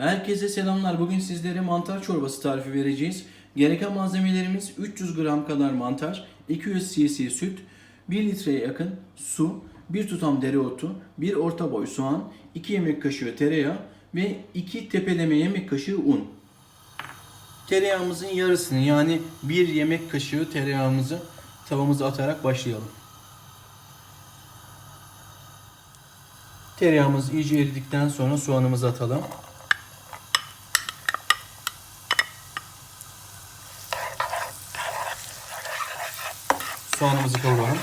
Herkese selamlar. Bugün sizlere mantar çorbası tarifi vereceğiz. Gereken malzemelerimiz 300 gram kadar mantar, 200 cc süt, 1 litreye yakın su, 1 tutam dereotu, 1 orta boy soğan, 2 yemek kaşığı tereyağı ve 2 tepeleme yemek kaşığı un. Tereyağımızın yarısını yani 1 yemek kaşığı tereyağımızı tavamıza atarak başlayalım. Tereyağımız iyice eridikten sonra soğanımızı atalım. Soğanımızı kavuralım.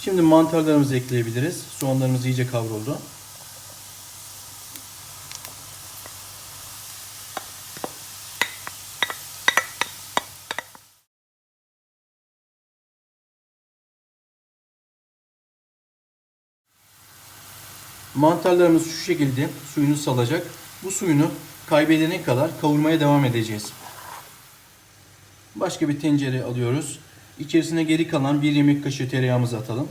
Şimdi mantarlarımızı ekleyebiliriz. Soğanlarımız iyice kavruldu. Mantarlarımız şu şekilde suyunu salacak. Bu suyunu kaybedene kadar kavurmaya devam edeceğiz. Başka bir tencere alıyoruz. İçerisine geri kalan bir yemek kaşığı tereyağımızı atalım.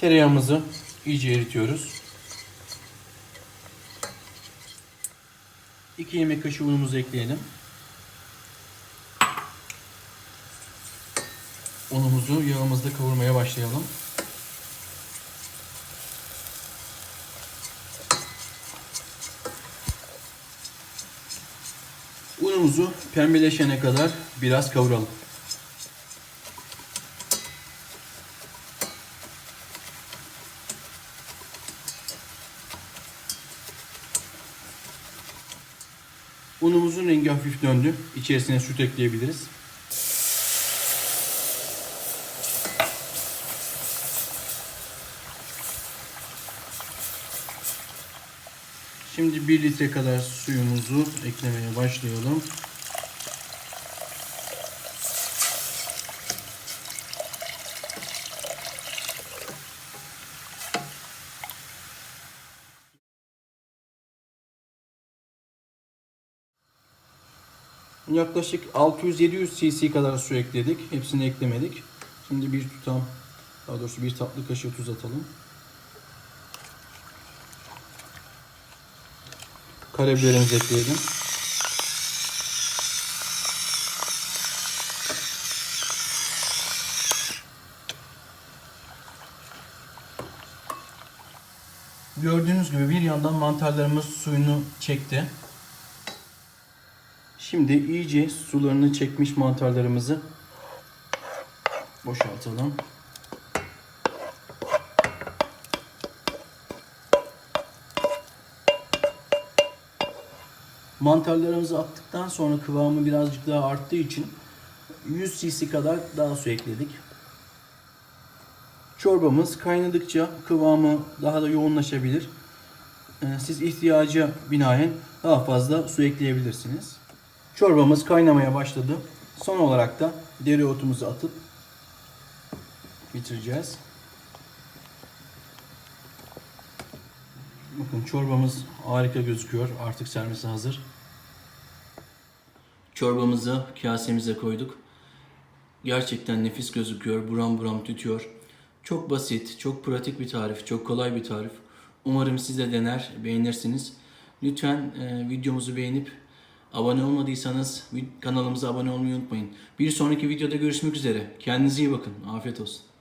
Tereyağımızı iyice eritiyoruz. 2 yemek kaşığı unumuzu ekleyelim. Unumuzu yağımızda kavurmaya başlayalım. Unumuzu pembeleşene kadar biraz kavuralım. Unumuzun rengi hafif döndü. İçerisine süt ekleyebiliriz. Şimdi 1 litre kadar suyumuzu eklemeye başlayalım. Yaklaşık 600-700 cc kadar su ekledik. Hepsini eklemedik. Şimdi bir tutam, daha doğrusu bir tatlı kaşığı tuz atalım. Karabiberimizi ekleyelim. Gördüğünüz gibi bir yandan mantarlarımız suyunu çekti. Şimdi iyice sularını çekmiş mantarlarımızı boşaltalım. Mantarlarımızı attıktan sonra kıvamı birazcık daha arttığı için 100 cc kadar daha su ekledik. Çorbamız kaynadıkça kıvamı daha da yoğunlaşabilir. Ee, Siz ihtiyaca binaen daha fazla su ekleyebilirsiniz. Çorbamız kaynamaya başladı. Son olarak da dereotumuzu atıp bitireceğiz. Bakın çorbamız harika gözüküyor. Artık servise hazır. Çorbamızı kasemize koyduk. Gerçekten nefis gözüküyor. Buram buram tütüyor. Çok basit, çok pratik bir tarif, çok kolay bir tarif. Umarım siz de dener, beğenirsiniz. Lütfen e, videomuzu beğenip abone olmadıysanız kanalımıza abone olmayı unutmayın. Bir sonraki videoda görüşmek üzere. Kendinize iyi bakın. Afiyet olsun.